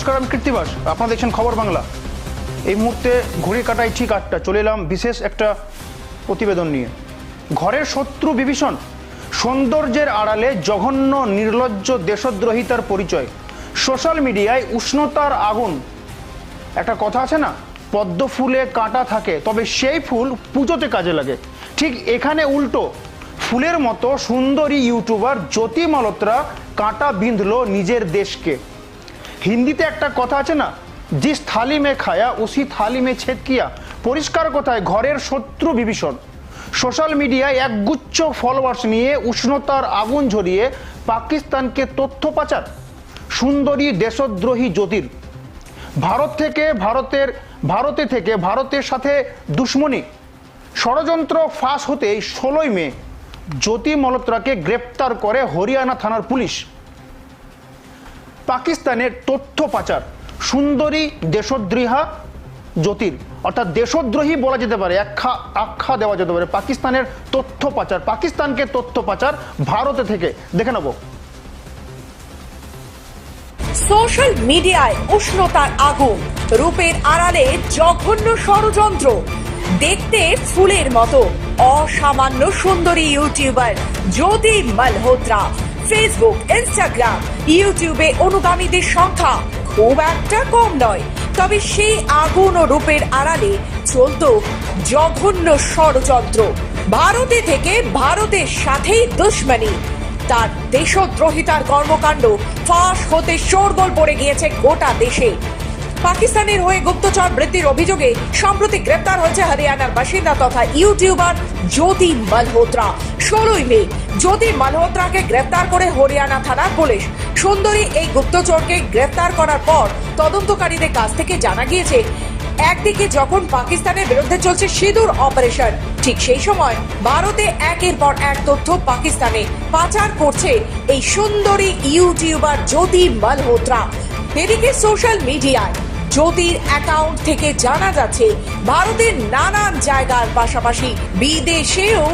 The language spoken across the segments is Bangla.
নমস্কার, আমি কৃত্তিবাস আপনারা দেখছেন খবর বাংলা। এই মুহূর্তে ঘড়ি কাটাই ঠিক আটটা। চলে এলাম বিশেষ একটা প্রতিবেদন নিয়ে। ঘরের শত্রু বিভীষণ, সৌন্দর্যের আড়ালে জঘন্য নির্লজ্জ দেশদ্রোহিতার পরিচয়। সোশ্যাল মিডিয়ায় উষ্ণতার আগুন। একটা কথা আছে না? পদ্ম ফুলে কাঁটা থাকে, তবে সেই ফুল পুজোতে কাজে লাগে। ঠিক এখানে উল্টো। ফুলের মতো সুন্দরী ইউটিউবার জ্যোতি মালত্রা কাঁটা বিঁধল নিজের দেশকে। হিন্দিতে একটা কথা আছে না? জিস থালি মে খায়া, উসি থালি মে ছেদ কিয়া। পরিষ্কার কথায়, ঘরের শত্রু বিভীষণ। সোশ্যাল মিডিয়ায় একগুচ্ছ ফলোয়ার্স নিয়ে উষ্ণতার আগুন ঝরিয়ে পাকিস্তানকে তথ্য পাচার। সুন্দরী দেশদ্রোহী জ্যোতির। ভারত থেকে ভারতের, ভারতে থেকে ভারতের সাথে দুশ্মনী। ষড়যন্ত্র ফাঁস হতেই ষোলোই মে জ্যোতি মলত্রাকে গ্রেপ্তার করে হরিয়ানা থানার পুলিশ। পাকিস্তানের তথ্য পাচার। সুন্দরী দেশদ্রোহা জ্যোতির, অর্থাৎ দেশদ্রোহী বলা যেতে পারে আখ্যা আখ্যা দেওয়া যেতে পারে পাকিস্তানের তথ্য পাচার। পাকিস্তানকে তথ্য পাচার ভারতে থেকে। দেখে নেব। সোশ্যাল মিডিয়ায় উষ্ণতার আগুন, রূপের আড়ালে জঘন্য ষড়যন্ত্র, দেখতে ফুলের মতো। অসামান্য সুন্দরী YouTuber Jyoti Malhotra. Facebook Instagram ইউটিউবে অনুগামীদের সংখ্যা খুব একটা কম নয়। তবে সেই আগুন ও রূপের আড়ালে চলত জঘন্য ষড়যন্ত্র। ভারতে থেকে ভারতের সাথেই দুশ্মনী। তার দেশদ্রোহিতার কর্মকাণ্ড ফাঁস হতে শোরগোল পড়ে গিয়েছে গোটা দেশে। পাকিস্তানের হয়ে গুপ্তচর বৃত্তির অভিযোগে সম্প্রতি গ্রেপ্তার হয়েছে হরিয়ানার বাসিন্দা তথা ইউটিউবার জ্যোতি মালহোত্রা। ষোলোই মে, জ্যোতি মালহোত্রাকে গ্রেপ্তার করে হরিয়ানা থানার পুলিশ। সুন্দরী এই গুপ্তচরকে গ্রেপ্তার করার পর তদন্তকারীদের কাছ থেকে জানা গিয়েছে, একদিকে যখন পাকিস্তানের বিরুদ্ধে চলছে সিঁদুর অপারেশন, ঠিক সেই সময় ভারতে একের পর এক তথ্য পাকিস্তানে পাচার করছে এই সুন্দরী ইউটিউবার জ্যোতি মালহোত্রা। এদিকে সোশ্যাল মিডিয়ায় জ্যোতির অ্যাকাউন্ট থেকে জানা যাচ্ছে, ভারতের নানান জায়গার পাশাপাশি বিদেশেও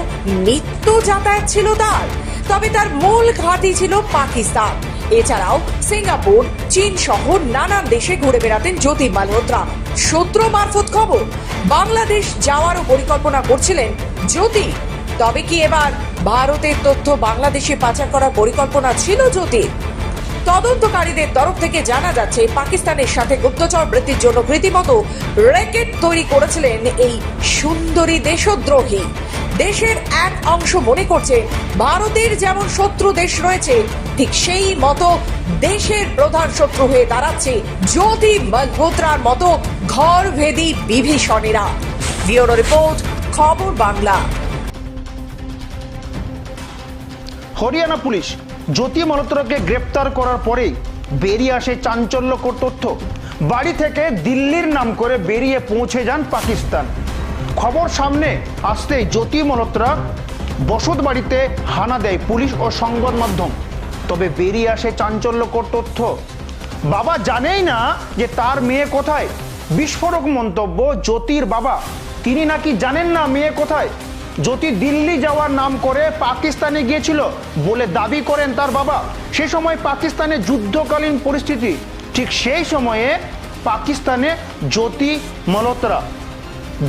নিত্য যাতায়াত ছিল তার। তবে তার মূল ঘাঁটি ছিল পাকিস্তান। এছাড়াও সিঙ্গাপুর, চীন সহ নানান দেশে ঘুরে বেড়াতেন জ্যোতি মালহোত্রা। সূত্র মারফত খবর, বাংলাদেশ যাওয়ারও পরিকল্পনা করছিলেন জ্যোতি। তবে কি এবার ভারতের তথ্য বাংলাদেশে পাচার করার পরিকল্পনা ছিল জ্যোতির? তদন্তকারীদের তরফ থেকে জানা যাচ্ছে, পাকিস্তানের সাথে গুপ্তচর বৃত্তির জন্য রীতিমতো র্যাকেট তৈরি করেছিলেন এই সুন্দরী দেশদ্রোহী। দেশের এক অংশ মনে করছে, ভারতের যেমন শত্রু দেশ রয়েছে, ঠিক সেই মতো দেশের প্রধান শত্রু হয়ে দাঁড়াচ্ছে জ্যোতি মালহোত্রার মতো ঘরভেদী বিভীষণেরা। ব্যুরো রিপোর্ট, খবর বাংলা। হরিয়ানা পুলিশ জ্যোতি মালত্রাকে গ্রেপ্তার করার পরেই বেরিয়ে আসে চাঞ্চল্যকর তথ্য। বাড়ি থেকে দিল্লির নাম করে বেরিয়ে পৌঁছে যান পাকিস্তান। খবর সামনে আসতেই জ্যোতি মালত্রা বসত বাড়িতে হানা দেয় পুলিশ ও সংবাদ মাধ্যম। তবে বেরিয়ে আসে চাঞ্চল্যকর তথ্য। বাবা জানেই না যে তার মেয়ে কোথায়। বিস্ফোরক মন্তব্য জ্যোতির বাবা। তিনি নাকি জানেন না মেয়ে কোথায়। জ্যোতি দিল্লি যাওয়ার নাম করে পাকিস্তানে গিয়েছিল বলে দাবি করেন তার বাবা। সে সময় পাকিস্তানে যুদ্ধকালীন পরিস্থিতি। ঠিক সেই সময়ে পাকিস্তানে জ্যোতি মলত্রা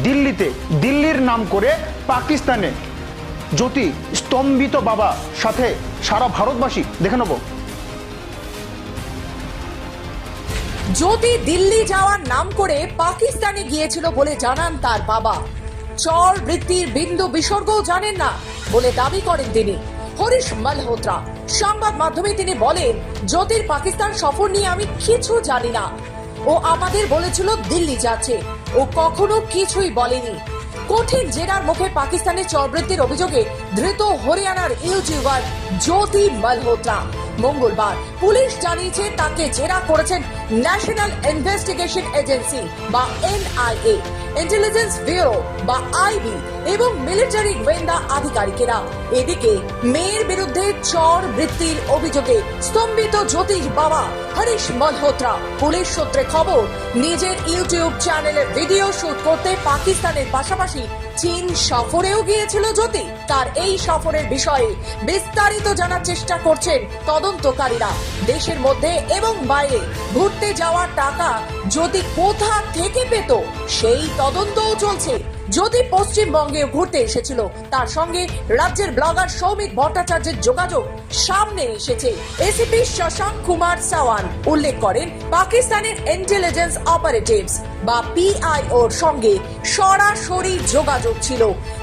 দিল্লিতে, দিল্লির নাম করে পাকিস্তানে জ্যোতি স্তম্ভিত বাবা। সাথে সারা ভারতবাসী, দেখে নেব। জ্যোতি দিল্লি যাওয়ার নাম করে পাকিস্তানে গিয়েছিল বলে জানান তার বাবা। চর বৃত্তির বিন্দু বিসর্গও জানেন না বলে দাবি করেন তিনি। হরিশ মালহোত্রা। সংবাদ মাধ্যমে তিনি বলেন, জ্যোতির পাকিস্তান সফর নিয়ে আমি কিছু জানি না। ও আমাদের বলেছিল দিল্লি যাচ্ছে। ও কখনো কিছুই বলেনি। কঠিন জেরার মুখে পাকিস্তানের চরবৃত্তির অভিযোগে ধৃত হরিয়ানার ইউটিউবার জ্যোতি মালহোত্রা। মঙ্গলবার পুলিশ জানিয়েছে তাকে জেরা করেছেন ন্যাশনাল ইনভেস্টিগেশন এজেন্সি বা এনআইএ, ইন্টেলিজেন্স ব্যুরো বা আইবি এবং মিলিটারি গোয়েন্দা আধিকারিকেরা। এদিকে মেয়ের বিরুদ্ধে চর বৃত্তির অভিযোগে স্তম্ভিত জ্যোতির বাবা হরিশ মালহোত্রা। পুলিশ সূত্রে খবর, নিজের ইউটিউব চ্যানেলে ভিডিও শুট করতে পাকিস্তানের পাশাপাশি চীন সফরেও গিয়েছিল জ্যোতি। তার এই সফরের বিষয়ে বিস্তারিত জানার চেষ্টা করছেন তদন্তকারীরা। দেশের মধ্যে এবং বাইরে ঘুরতে যাওয়ার টাকা যদি কোথা থেকে পেত, সেই তদন্তও চলছে। যদি পশ্চিমবঙ্গে ঘুরতে এসেছিল, তার সঙ্গে রাজ্যের ব্লগার সৌমিক ভট্টাচার্যের যোগাযোগ সামনে এসেছে। এসিপি শশাঙ্ক কুমার সাওয়ান উল্লেখ করেন, পাকিস্তানের ইন্টেলিজেন্স অপারেটিভস বা পিআইওর সঙ্গে সরাসরি যোগাযোগ ছিল।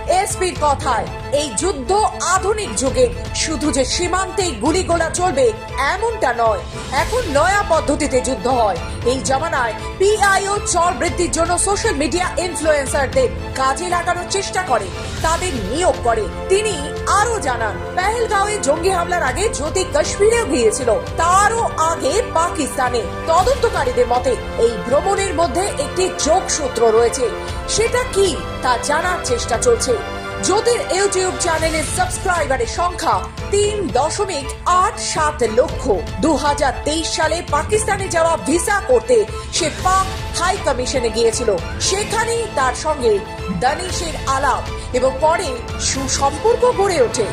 এসপির কথায়, এই যুদ্ধ আধুনিক যুগে, শুধু যে সীমান্তেই গুলিগোলা চলবে, এমনটা নয়। এখন নয়া পদ্ধতিতে যুদ্ধ হয়। এই জমানায় পিআইও চর বৃদ্ধির জন্য সোশ্যাল মিডিয়া ইনফ্লুয়েন্সারদের কাজে লাগানোর চেষ্টা করে। তাদের নিয়োগ করে। তিনি আরও জানান, পেহেলগাঁওয়ে জঙ্গি হামলার আগে জ্যোতি কাশ্মীরেও গিয়েছিল। তারও আগে পাকিস্তানে। তদন্তকারীদের মতে, এই ভ্রমণের মধ্যে একটি যোগসূত্র রয়েছে। সেটা কি তা জানার চেষ্টা চলছে। জ্যোতির ইউটিউব চ্যানেলের সাবস্ক্রাইবারের সংখ্যা তিন দশমিক আট সাত লক্ষ। দু হাজার তেইশ সালে পাকিস্তানে যাওয়া ভিসা করতে সে পাক হাই কমিশনে গিয়েছিল। সেখানেই তার সঙ্গে দানিশের আলাপ। এবং পরে সুসম্পর্ক গড়ে ওঠে।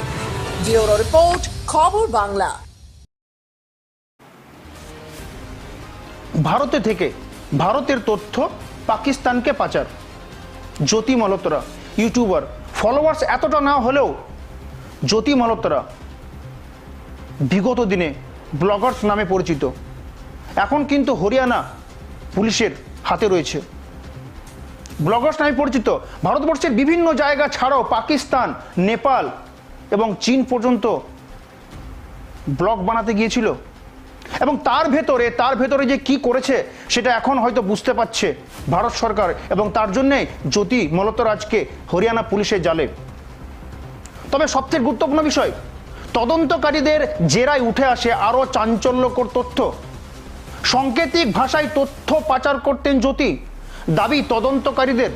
ব্যুরো রিপোর্ট, খবর বাংলা। ভারতে থেকে ভারতের তথ্য, পাকিস্তানকে পাচার। জ্যোতি মালহোত্রা ইউটিউবার, ফলোয়ার্স এতটা না হলেও জ্যোতি মালহোত্রা বিগত দিনে ব্লগার্স নামে পরিচিত। এখন কিন্তু হরিয়ানা পুলিশের হাতে রয়েছে। ব্লগার্স নামে পরিচিত। ভারতবর্ষের বিভিন্ন জায়গা ছাড়াও পাকিস্তান, নেপাল এবং চীন পর্যন্ত ব্লগ বানাতে গিয়েছিল। এবং তার ভেতরে তার ভেতরে যে কি করেছে, সেটা এখন হয়তো বুঝতে পারছে ভারত সরকার এবং তার জন্যে জ্যোতি মলতরাজকে হরিয়ানা পুলিশের জালে। তবে সবচেয়ে গুরুত্বপূর্ণ বিষয়, তদন্তকারীদের জেরায় উঠে আসে আরও চাঞ্চল্যকর তথ্য। সাংকেতিক ভাষায় তথ্য পাচার করতেন জ্যোতি। দাবি তদন্তকারীদের।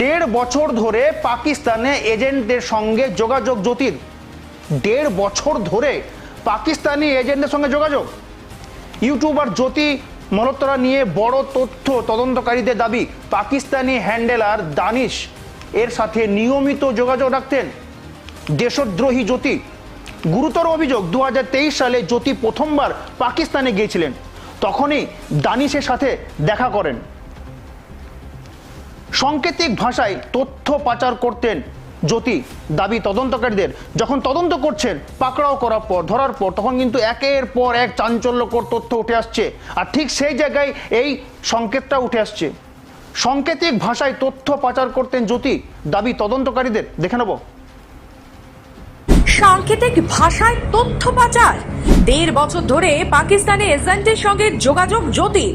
দেড় বছর ধরে পাকিস্তানে এজেন্টদের সঙ্গে যোগাযোগ জ্যোতির দেড় বছর ধরে পাকিস্তানি এজেন্টদের সঙ্গে যোগাযোগ। ইউটিউবার জ্যোতি মলত্তরা নিয়ে বড় তথ্য তদন্তকারীদের দাবি, পাকিস্তানি হ্যান্ডেলার দানিশ এর সাথে নিয়মিত যোগাযোগ রাখতেন। দেশদ্রোহী জ্যোতি, গুরুতর অভিযোগ দু হাজার তেইশ সালে জ্যোতি প্রথমবার পাকিস্তানে গিয়েছিলেন। তখনই দানিশের সাথে দেখা করেন। সাংকেতিক ভাষায় তথ্য পাচার করতেন জ্যোতি, দাবি তদন্তকারীদের। যখন তদন্ত করছেন, পাকড়াও করার পর, ধরার পর, তখন কিন্তু একের পর এক চাঞ্চল্যকর তথ্য উঠে আসছে। আর ঠিক সেই জায়গায় এই সংকেতটা উঠে আসছে। সাংকেতিক ভাষায় তথ্য পাচার করতেন জ্যোতি, দাবি তদন্তকারীদের। দেখে নেব। সাংকেতিক ভাষায় তথ্য পাচার? দেড় বছর ধরে পাকিস্তানি এজেন্টের সঙ্গে যোগাযোগ জ্যোতি,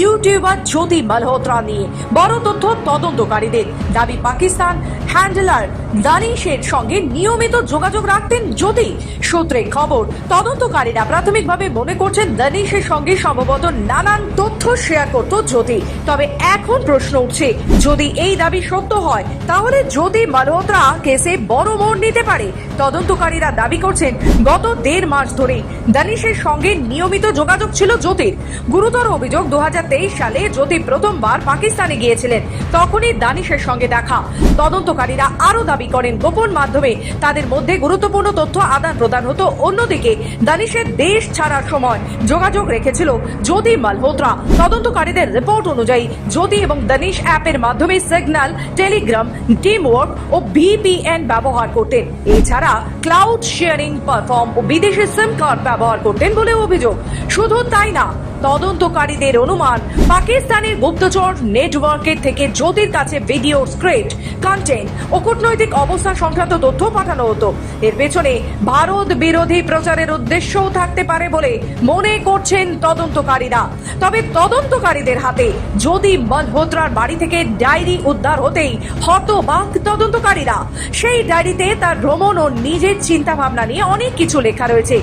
ইউটিউবার জ্যোতি মালহোত্রা নিয়ে। বড় তথ্য তদন্তকারীদের। দাবি, পাকিস্তান হ্যান্ডলার দানিশের সঙ্গে নিয়মিত যোগাযোগ রাখতেন জ্যোতি। সূত্রে খবর, তদন্তকারীরা প্রাথমিকভাবে মনে করছেন দানিশের সঙ্গে সম্ভবত নানান তথ্য শেয়ার করত জ্যোতি। তবে এখন প্রশ্ন উঠছে, যদি এই দাবি সত্য হয়, তাহলে জ্যোতি মালহোত্রা কেসে বড় মোড় নিতে পারে। তদন্তকারীরা দাবি করছেন, গত দেড় মাস ধরে দানিশের সঙ্গে নিয়মিত যোগাযোগ ছিল জ্যোতির। গুরুতর অভিযোগ দুহাজার তেইশ সালে জ্যোতি প্রথমবার পাকিস্তানে গিয়েছিলেন। তখনই দানিশের সঙ্গে দেখা। তদন্তকারীরা আরও দাবি করেন, গোপন মাধ্যমে তাদের মধ্যে গুরুত্বপূর্ণ তথ্য আদান প্রদান হতো। অন্যদিকে, দানিশের দেশ ছাড়ার সময় যোগাযোগ রেখেছিল জ্যোতি মালহোত্রা। তদন্তকারীদের রিপোর্ট অনুযায়ী, জ্যোতি এবং দানিশ অ্যাপের মাধ্যমে সিগন্যাল, টেলিগ্রাম টিম ওয়ার্ক ও ভিপিএন ব্যবহার করতেন। এছাড়া, ক্লাউড শেয়ারিং প্ল্যাটফর্ম ও বিদেশি সিম কার্ড ব্যবহার করতেন বলে অভিযোগ। শুধু তাই না তদন্তকারীদের অনুমান, পাকিস্তানের গুপ্তচর নেটওয়ার্কের থেকে জ্যোতির কাছে ভিডিও স্ক্রিপ্ট কন্টেন্ট ও কূটনৈতিক অবস্থা সংক্রান্ত তথ্য পাঠানো হতো। এর পেছনে ভারত বিরোধী প্রচারের উদ্দেশ্যও থাকতে পারে বলে মনে করছেন তদন্তকারীরা। তবে তদন্তকারীদের হাতে জ্যোতি মালহোত্রার বাড়ি থেকে ডায়েরি উদ্ধার হতেই হতবাক তদন্তকারীরা। সেই ডায়েরিতে তার ভ্রমণ ও নিজের চিন্তা ভাবনা নিয়ে অনেক কিছু লেখা রয়েছে।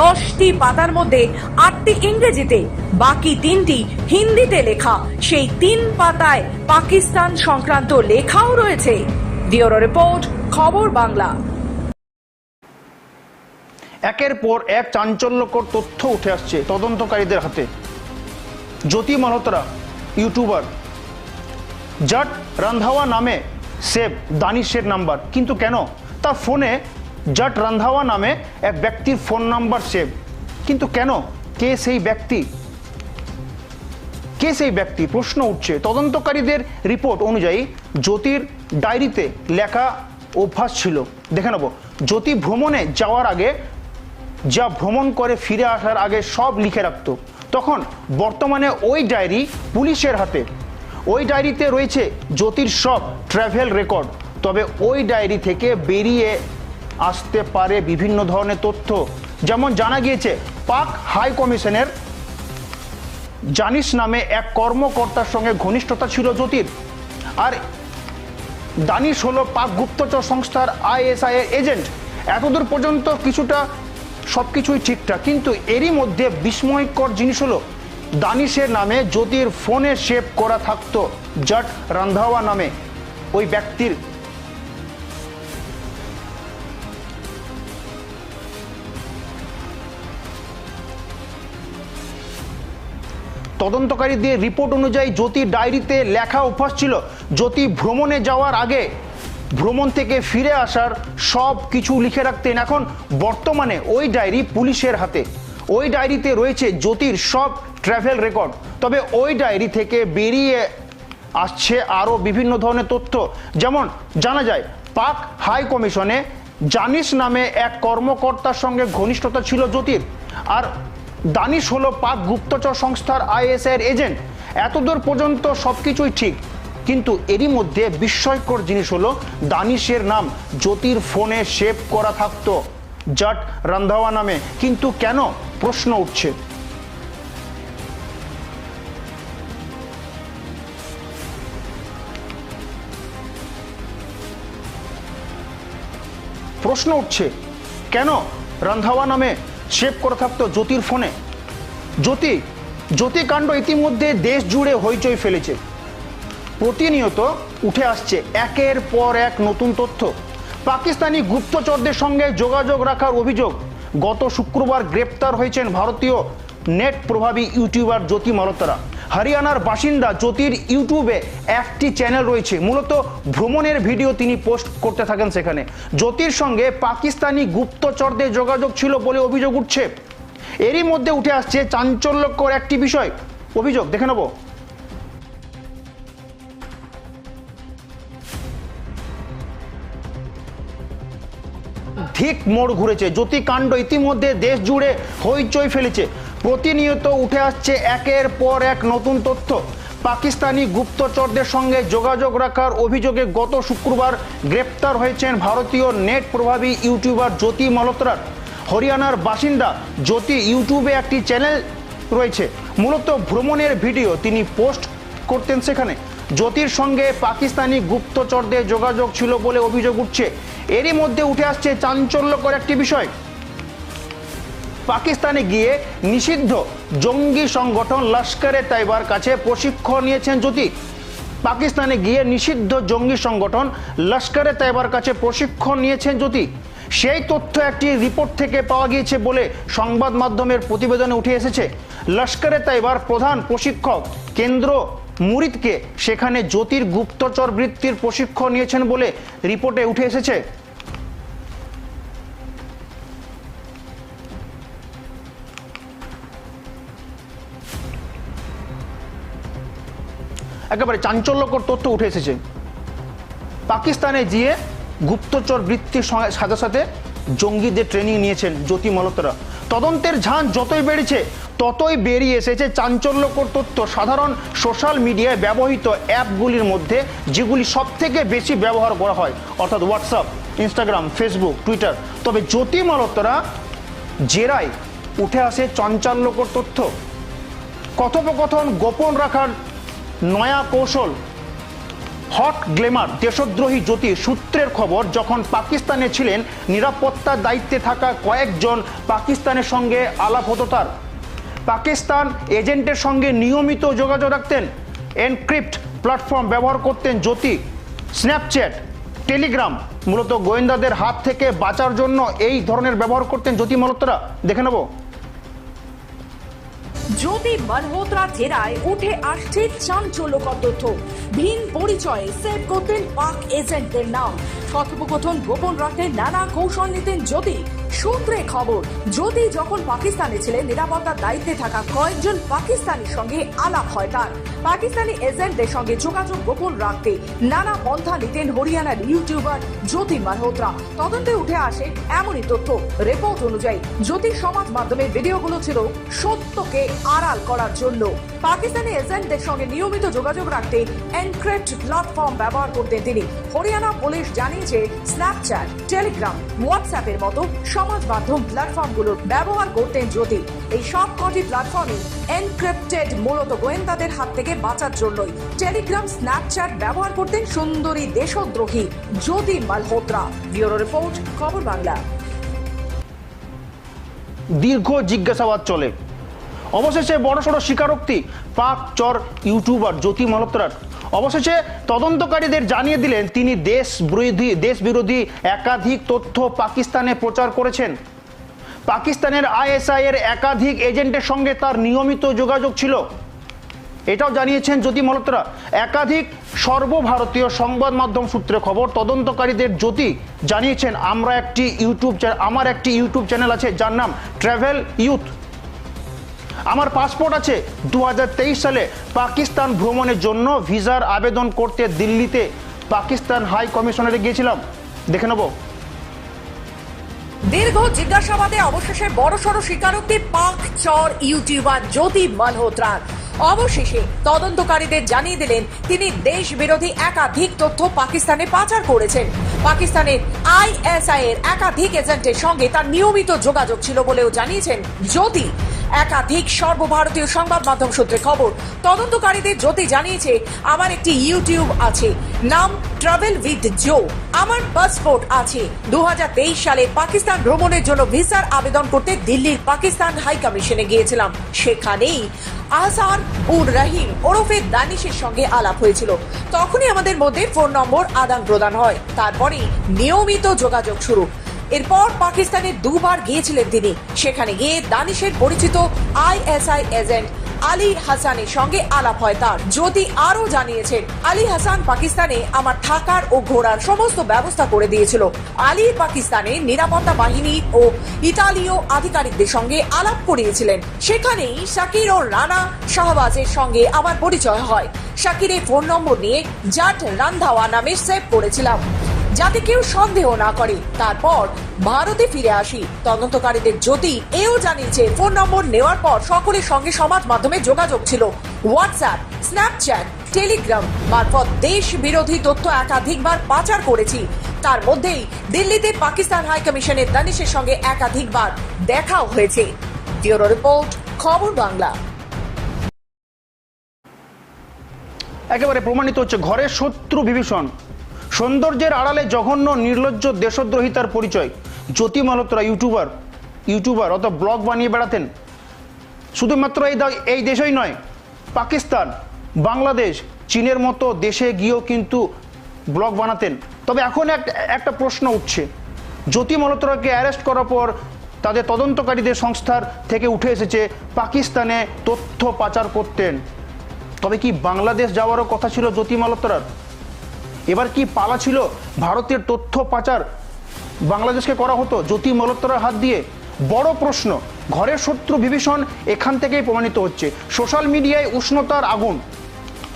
দশটি পাতার মধ্যে আটটি ইংরেজিতে বাকি তিনটি হিন্দিতে লেখা। সেই তিন পাতায় পাকিস্তান সংক্রান্ত লেখাও রয়েছে। ব্যুরো রিপোর্ট, খবর বাংলা। একের পর এক চাঞ্চল্যকর তথ্য উঠে আসছে তদন্তকারীদের হাতে। জ্যোতি মালহোত্রা, ইউটিউবার। জট রান্ধাওয়া নামে সেভ দানিশের নাম্বার। কিন্তু কেন? তার ফোনে জট রান্ধাওয়া নামে এক ব্যক্তির ফোন নাম্বার সেভ। কিন্তু কেন? কে সেই ব্যক্তি? কে সেই ব্যক্তি? প্রশ্ন উঠছে। তদন্তকারীদের রিপোর্ট অনুযায়ী জ্যোতির ডায়েরিতে লেখা অভ্যাস ছিল। দেখে নেব। জ্যোতি ভ্রমণে যাওয়ার আগে, যা ভ্রমণ করে ফিরে আসার আগে সব লিখে রাখত। তখন বর্তমানে ওই ডায়েরি পুলিশের হাতে। ওই ডায়েরিতে রয়েছে জ্যোতির সব ট্রাভেল রেকর্ড। তবে ওই ডায়েরি থেকে বেরিয়ে আসতে পারে বিভিন্ন ধরনের তথ্য। যেমন জানা গিয়েছে, পাক হাই কমিশনের জানিস নামে এক কর্মকর্তার সঙ্গে ঘনিষ্ঠতা ছিল জ্যোতির। আর দানিশ হলো পাক গুপ্তচর সংস্থার আইএসআই এর এজেন্ট। এতদূর পর্যন্ত কিছুটা সব কিছুই ঠিকঠাক। কিন্তু এরই মধ্যে বিস্ময়কর জিনিস হলো, দানিশের নামে জ্যোতির ফোনে সেভ করা থাকতো জট রান্ধাওয়া নামে। ওই ব্যক্তির তদন্তকারীদের রিপোর্ট অনুযায়ী জ্যোতি ডায়েরিতে লেখা অভ্যাস ছিল, জ্যোতি ভ্রমণে যাওয়ার আগে ভ্রমণ থেকে ফিরে আসার সব কিছু লিখে রাখতেন। এখন বর্তমানে ওই ডায়েরি পুলিশের হাতে। ওই ডায়েরিতে রয়েছে জ্যোতির সব ট্রাভেল রেকর্ড। তবে ওই ডায়েরি থেকে বেরিয়ে আসছে আরও বিভিন্ন ধরনের তথ্য। যেমন জানা যায়, পাক হাই কমিশনে জানিস নামে এক কর্মকর্তার সঙ্গে ঘনিষ্ঠতা ছিল জ্যোতির। আর দানিশ হলো পাক গুপ্তচর সংস্থার আইএসআই এর এজেন্ট। এতদূর পর্যন্ত সব কিছুই ঠিক। কিন্তু এরই মধ্যে বিস্ময়কর জিনিস হলো, দানিশের নাম জ্যোতির ফোনে সেভ করা থাকতো। জট রান্ধাওয়া নামে। কিন্তু কেন? প্রশ্ন উঠছে। প্রশ্ন উঠছে, কেন? রান্ধাওয়া নামে সেভ করে থাকতো জ্যোতির ফোনে। জ্যোতি জ্যোতিকাণ্ড ইতিমধ্যে দেশ জুড়ে হইচই ফেলেছে। প্রতিনিয়ত উঠে আসছে একের পর এক নতুন তথ্য। পাকিস্তানি গুপ্তচরদের সঙ্গে যোগাযোগ রাখার অভিযোগ, গত শুক্রবার গ্রেপ্তার হয়েছেন ভারতীয় নেট প্রভাবী ইউটিউবার জ্যোতি মালতারা। হরিয়ানার বাসিন্দা জ্যোতির ইউটিউবে একটি চ্যানেল রয়েছে। মূলত ভ্রমণের ভিডিও তিনি পোস্ট করতে থাকেন সেখানে। জ্যোতির সঙ্গে পাকিস্তানি গুপ্তচরদের যোগাযোগ ছিল বলে অভিযোগ উঠছে। এরই মধ্যে উঠে আসছে চাঞ্চল্যকর একটি বিষয়। অভিযোগ, দেখে নেব। ঠিক মোড় ঘুরেছে। জ্যোতিকাণ্ড ইতিমধ্যে দেশ জুড়ে হইচই ফেলেছে। প্রতিনিয়ত উঠে আসছে একের পর এক নতুন তথ্য। পাকিস্তানি গুপ্তচরদের সঙ্গে যোগাযোগ রাখার অভিযোগে গত শুক্রবার গ্রেপ্তার হয়েছেন ভারতীয় নেট প্রভাবী ইউটিউবার জ্যোতি মালত্রার হরিয়ানার বাসিন্দা জ্যোতি ইউটিউবে একটি চ্যানেল রয়েছে। মূলত ভ্রমণের ভিডিও তিনি পোস্ট করতেন সেখানে। জ্যোতির সঙ্গে পাকিস্তানি গুপ্তচরদের যোগাযোগ ছিল বলে অভিযোগ উঠছে। এরই মধ্যে উঠে আসছে চাঞ্চল্যকর একটি বিষয়। পাকিস্তানে গিয়ে নিষিদ্ধ। জঙ্গি সংগঠন লস্করে তাইবার কাছে প্রশিক্ষণ নিয়েছেন জ্যোতি। পাকিস্তানে গিয়ে নিষিদ্ধ জঙ্গি সংগঠন লস্করে তাইবার কাছে প্রশিক্ষণ নিয়েছেন জ্যোতি। সেই তথ্য একটি রিপোর্ট থেকে পাওয়া গিয়েছে বলে সংবাদ মাধ্যমের প্রতিবেদনে উঠে এসেছে। লস্করে তাইবার প্রধান প্রশিক্ষক কেন্দ্র মুরিদকে সেখানে জ্যোতির গুপ্তচর বৃত্তির প্রশিক্ষণ নিয়েছেন বলে রিপোর্টে উঠে এসেছে। একেবারে চাঞ্চল্যকর তথ্য উঠে এসেছে। পাকিস্তানে গিয়ে গুপ্তচর বৃত্তির সাথে সাথে জঙ্গিদের ট্রেনিং নিয়েছেন জ্যোতি মালতরা তদন্তের ঝাঁজ যতই বেড়েছে, ততই বেরিয়ে এসেছে চাঞ্চল্যকর তথ্য। সাধারণ সোশ্যাল মিডিয়ায় ব্যবহৃত অ্যাপগুলির মধ্যে যেগুলি সব থেকে বেশি ব্যবহার করা হয়, অর্থাৎ হোয়াটসঅ্যাপ ইনস্টাগ্রাম ফেসবুক টুইটার তবে জ্যোতি মালতরা জেরায় উঠে আসে চাঞ্চল্যকর তথ্য। কথোপকথন গোপন রাখার নয়া কৌশল। হট গ্লেমার, দেশদ্রোহী জ্যোতি সূত্রের খবর, যখন পাকিস্তানে ছিলেন নিরাপত্তার দায়িত্বে থাকা কয়েকজন পাকিস্তানের সঙ্গে আলাপ হতো তার পাকিস্তান এজেন্টের সঙ্গে নিয়মিত যোগাযোগ রাখতেন। এনক্রিপ্ট প্ল্যাটফর্ম ব্যবহার করতেন জ্যোতি। স্ন্যাপচ্যাট, টেলিগ্রাম, মূলত গোয়েন্দাদের হাত থেকে বাঁচার জন্য এই ধরনের ব্যবহার করতেন জ্যোতি মালতরা দেখে নেব। জ্যোতি মালহোত্রা জেরায় উঠে আসছে চাঞ্চল্যকর তথ্য। ভিন পরিচয়ে সেভ করতেন পাক এজেন্টদের নাম। কথোপকথন গোপন রাখতে নানা কৌশল নিতেন জ্যোতি সূত্রে খবর, যদি যখন পাকিস্তানে ছিলেন, নিরাপত্তার দায়িত্বে থাকা কয়েকজন পাকিস্তানির সঙ্গে আলাপ হয় তার। পাকিস্তানি এজেন্টদের সঙ্গে যোগাযোগ গোপন রাখতে নানা পন্থা নিতেন হরিয়ানার ইউটিউবার জ্যোতি মালহোত্রা। তদন্তে উঠে আসে এমনই তথ্য। রিপোর্ট অনুযায়ী, জ্যোতি সমাজ মাধ্যমের ভিডিওগুলো ছিল সত্যকে আড়াল করার জন্য। পাকিস্তানি এজেন্টদের সঙ্গে নিয়মিত যোগাযোগ রাখতে এনক্রিপ্ট প্ল্যাটফর্ম ব্যবহার করতেন তিনি। হরিয়ানা পুলিশ জানিয়েছে স্ন্যাপচ্যাট টেলিগ্রাম হোয়াটসঅ্যাপের মতো সমাজ মাধ্যম প্ল্যাটফর্মগুলোর ব্যবহার করতেন জ্যোতি। এই সব কটি প্ল্যাটফর্মে এনক্রিপ্টেড মূলত গোয়েন্দাদের হাত থেকে বাঁচার জন্যই। টেলিগ্রাম স্ন্যাপচ্যাট ব্যবহার করতেন সুন্দরী দেশদ্রোহী জ্যোতি মালহোত্রা। ব্যুরো রিপোর্ট, খবর বাংলা। দীর্ঘ জিজ্ঞাসাবাদ চলে। অবশেষে বড়সড় স্বীকারোক্তি পাক চর ইউটিউবার জ্যোতি মালহোত্রার অবশেষে তদন্তকারীদের জানিয়ে দিলেন, তিনি দেশ বিরোধী দেশ বিরোধী একাধিক তথ্য পাকিস্তানে প্রচার করেছেন। পাকিস্তানের আইএসআই এর একাধিক এজেন্টের সঙ্গে তার নিয়মিত যোগাযোগ ছিল। এটাও জানিয়েছেন জ্যোতি মালহোত্রা একাধিক সর্বভারতীয় সংবাদ মাধ্যম সূত্রে খবর, তদন্তকারীদের জ্যোতি জানিয়েছেন, আমরা একটি ইউটিউব আমার একটি ইউটিউব চ্যানেল আছে, যার নাম ট্রাভেল ইউথ। আমার পাসপোর্ট আছে। দু সালে পাকিস্তান ভ্রমণের জন্য ভিসার আবেদন করতে দিল্লিতে পাকিস্তান হাই কমিশনারে গিয়েছিলাম। দেখে নেব। দীর্ঘ জিজ্ঞাসাবাদে অবশেষে বড় সড় স্বীকারোক্তি, পাক চর ইউটিউবার জ্যোতি মালহোত্রার। অবশেষে তদন্তকারীদের জানিয়ে দিলেন, তিনি দেশ বিরোধী একাধিক তথ্য পাকিস্তানে পাচার করেছেন। পাকিস্তানের আইএসআই এর একাধিক এজেন্টের সঙ্গে তার নিয়মিত যোগাযোগ ছিল বলেও জানিয়েছেন। জ্যোতি একাধিক সর্বভারতীয় সংবাদ মাধ্যম সূত্রে খবর, তদন্তকারীদের জ্যোতি জানিয়েছে, আমার একটি ইউটিউব আছে, নাম ট্রাভেল উইথ জো। আমার পাসপোর্ট আছে। দু হাজার তেইশ সালে পাকিস্তান ভ্রমণের জন্য ভিসার আবেদন করতে দিল্লির পাকিস্তান হাই কমিশনে গিয়েছিলাম। সেখানেই আহসান উর রাহিম ওরফে দানিশের সঙ্গে আলাপ হয়েছিল। তখনই আমাদের মধ্যে ফোন নম্বর আদান প্রদান হয়। তারপরেই নিয়মিত যোগাযোগ শুরু। এরপর পাকিস্তানে দুবার গিয়েছিলেন তিনি। সেখানে গিয়ে দানিশের পরিচিত আইএসআই এজেন্ট আলী হাসানের সঙ্গে আলাপ হয় তার। জ্যোতি আরও জানিয়েছেন, আলী হাসান পাকিস্তানে আমার থাকার ও ঘোরার সমস্ত ব্যবস্থা করে দিয়েছিল। আলী পাকিস্তানে নিরাপত্তা বাহিনী ও ইতালীয় আধিকারিকদের সঙ্গে আলাপ করিয়েছিলেন। সেখানেই শাকির ও রানা শাহবাজের সঙ্গে আমার পরিচয় হয়। শাকিরের ফোন নম্বর নিয়ে জাট রান্ধাওয়া নামে সেভ করেছিলাম। যাতে কেউ সন্দেহ না করে। তারপর ভারতে ফিরে আসি। তদন্তকারীদের জ্যোতি এও জানিয়েছে, ফোন নম্বর নেওয়ার পর সকলের সঙ্গে সমাজ মাধ্যমে যোগাযোগ ছিল। হোয়াটসঅ্যাপ স্ন্যাপচ্যাট টেলিগ্রাম মারফত দেশ বিরোধী তথ্য একাধিকবার পাচার করেছি। তার মধ্যেই দিল্লিতে পাকিস্তান হাই কমিশনের দানিশের সঙ্গে একাধিকবার দেখাও হয়েছে। ব্যুরো রিপোর্ট, খবর বাংলা। একেবারে প্রমাণিত হচ্ছে, ঘরের শত্রু বিভীষণ। সৌন্দর্যের আড়ালে জঘন্য, নির্লজ্জ, দেশদ্রোহিতার পরিচয়। জ্যোতি মালহোত্রা ইউটিউবার। ইউটিউবার, অত ব্লগ বানিয়ে বেড়াতেন। শুধুমাত্র এই এই দেশেই নয়, পাকিস্তান, বাংলাদেশ, চীনের মতো দেশে গিয়েও কিন্তু ব্লগ বানাতেন। তবে এখন এক একটা প্রশ্ন উঠছে। জ্যোতি মালহোত্রাকে অ্যারেস্ট করার পর তাদের তদন্তকারীদের সংস্থার থেকে উঠে এসেছে, পাকিস্তানে তথ্য পাচার করতেন। তবে কি বাংলাদেশ যাওয়ারও কথা ছিল জ্যোতি মালহোত্রার এবার কি পালা ছিল? ভারতের তথ্য পাচার বাংলাদেশকে করা হতো? জ্যোতি মালহোত্রার হাত দিয়ে? বড় প্রশ্ন, ঘরের শত্রু বিভীষণ এখান থেকেই প্রমাণিত হচ্ছে। সোশ্যাল মিডিয়ায় উষ্ণতার আগুন।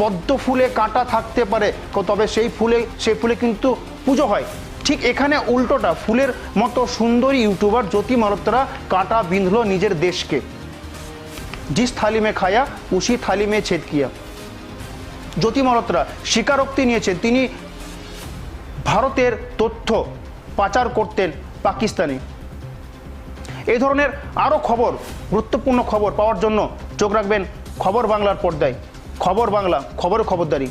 পদ্ম ফুলে কাঁটা থাকতে পারে, তবে সেই ফুলে সেই ফুলে কিন্তু পুজো হয়। ঠিক এখানে উল্টোটা, ফুলের মতো সুন্দরী ইউটিউবার জ্যোতি মালহোত্রা কাঁটা বিঁধল নিজের দেশকে। জিস থালি মে খায়া উসি থালি মে ছেদ কিয়া। জ্যোতি মালহোত্রা স্বীকারোক্তি নিয়েছেন। তিনি ভারতের তথ্য পাচার করতেন পাকিস্তানে। এই ধরনের আরও খবর, গুরুত্বপূর্ণ খবর পাওয়ার জন্য চোখ রাখবেন খবর বাংলার পর্দায়। খবর বাংলা, খবর খবরদারি।